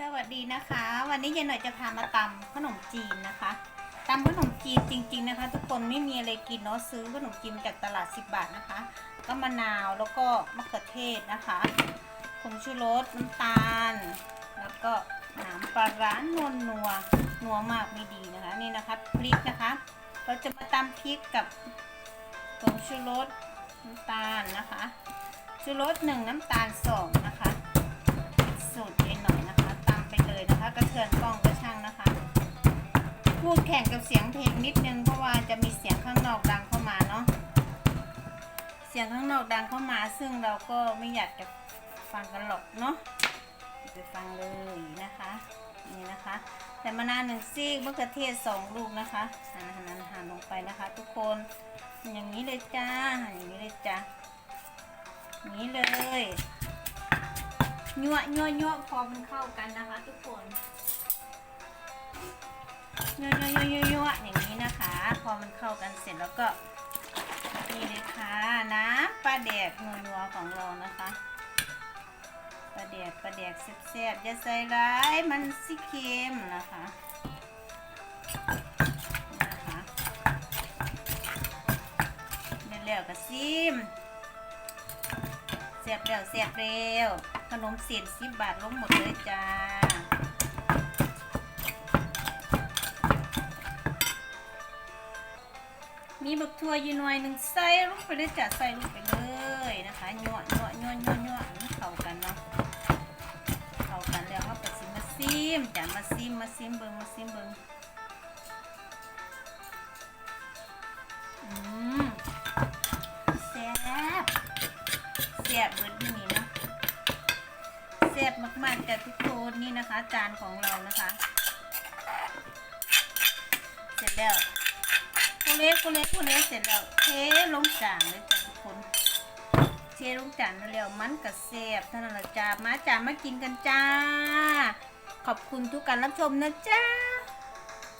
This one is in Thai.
สวัสดีนะคะ วันนี้ยายหน่อยจะพามาตำขนมจีนนะคะตำขนมจีนจริง ๆนะคะ ทุกคนไม่มีอะไรกินเนาะซื้อขนมจีนจากตลาด 10 บาทนะคะ ก็มะนาวแล้วก็มะเขือเทศนะคะผงชูรสน้ำตาล แล้วก็น้ำปลาร้านวลนัวนัวมากไม่ดีนะคะนี่นะคะพริกนะคะ เราจะมาตำพริกกับผงชูรสน้ำตาลนะคะชูรสหนึ่งน้ำตาลสอง ข่งกับเสียงเพลงนิดนึงเพราะว่าจะมีเสียงข้างนอกดังเข้ามาเนาะ เสียงข้างนอกดังเข้ามาซึ่งเราก็ไม่อยากจะฟังกันหรอกเนาะไปฟังเลยนะคะ นี่นะคะ แต่มะนาวหนึ่งซีกมะเขือเทศสองลูกนะคะหั่นหั่นหั่นหั่นลงไปนะคะ ทุกคนอย่างนี้เลยจ้าหั่นอย่างนี้เลยจ้าอย่างนี้เลยยั่วยั่วยั่วพอมันเข้ากันนะคะ ทุกคน มันเข้ากันเสร็จแล้วก็นี่เลยค่ะน้ำปลาแดกนัวๆของเรานะคะปลาแดกปลาแดกแซ่บๆอย่าใส่ร้ายมันสิเค็มนะคะนี่แล้วก็ซิมเสียบเร็วเสียบเร็วขนมเสียนสิบบาทลงหมดเลยจ้า มีบักทั่วอยู่หน่อยหนึ่งใส่ลงไปเลยจ้ะใส่ลงไปเลยนะคะยั่วยั่วยั่วยั่วยั่วมันเข้ากันเนาะเข้ากันแล้วเขาไปซิมมาซิมจ้ะมาซิมมาซิมเบิ้งมาซิมเบิ้งอืมแซ่บแซ่บเบิดนี่นะแซ่บมากๆจ้ะทุกคนนี่นะคะ จานของเรานะคะ เสร็จแล้ว โคเล็กโคเล็กโคเล็กเสร็จแล้วเทลงจานเลยจ้ะทุกคน เทลงจานแล้วมันก็แซ่บท่านนละจ้ามาจ้ามากินกันจ้า ขอบคุณทุกการรับชมนะจ้า